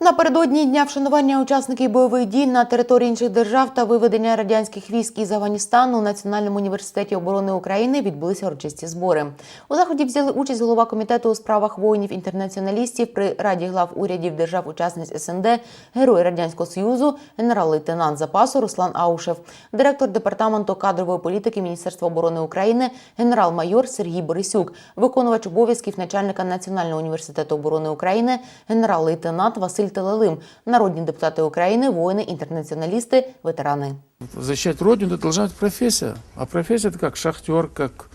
Напередодні дня вшанування учасників бойових дій на території інших держав та виведення радянських військ із Афганістану у Національному університеті оборони України відбулися урочисті збори. У заході взяли участь голова комітету у справах воїнів-інтернаціоналістів при раді глав урядів держав-учасниць СНД, герой радянського союзу, генерал-лейтенант запасу Руслан Аушев, директор департаменту кадрової політики Міністерства оборони України, генерал-майор Сергій Борисюк, виконувач обов'язків начальника Національного університету оборони України, генерал-лейтенант Василь Телелим, народні депутати України, воїни, інтернаціоналісти, ветерани. Защищать родину это должна быть профессия. А профессия это как шахтер, как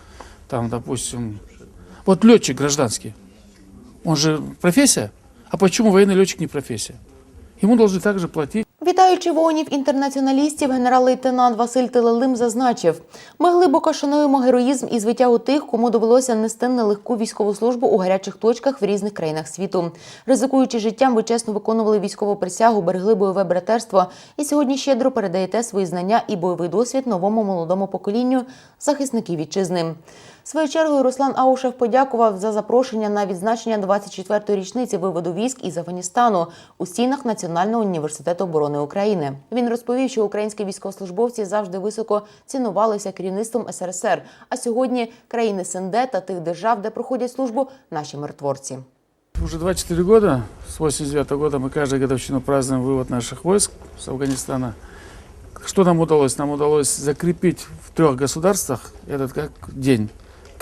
там, допустим, вот летчик гражданский. Он же профессия. А почему военный летчик не профессия? Ему должны также платить. Вітаючи воїнів-інтернаціоналістів, генерал-лейтенант Василь Телелим зазначив: ми глибоко шануємо героїзм і звиття у тих, кому довелося нести нелегку військову службу у гарячих точках в різних країнах світу. Ризикуючи життям, ви чесно виконували військову присягу, берегли бойове братерство і сьогодні щедро передаєте свої знання і бойовий досвід новому молодому поколінню захисників вітчизни. Своєю чергою Руслан Аушев подякував за запрошення на відзначення 24-ї річниці виводу військ із Афганістану у стінах Національного університету оборони України. Він розповів, що українські військовослужбовці завжди високо цінувалися керівництвом СРСР. А сьогодні країни СНД та тих держав, де проходять службу наші миротворці. Уже 24 года, с 89 года мы каждую годовщину празднуем вывод наших войск с Афганистана. Что нам удалось? Нам удалось закрепить в трех государствах этот как день,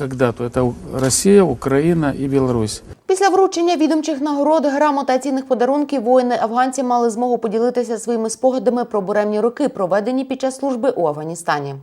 как дату. Это Россия, Украина и Беларусь. Після вручення відомчих нагород, грамот та цінних подарунків воїни афганці мали змогу поділитися своїми спогадами про буремні роки, проведені під час служби у Афганістані.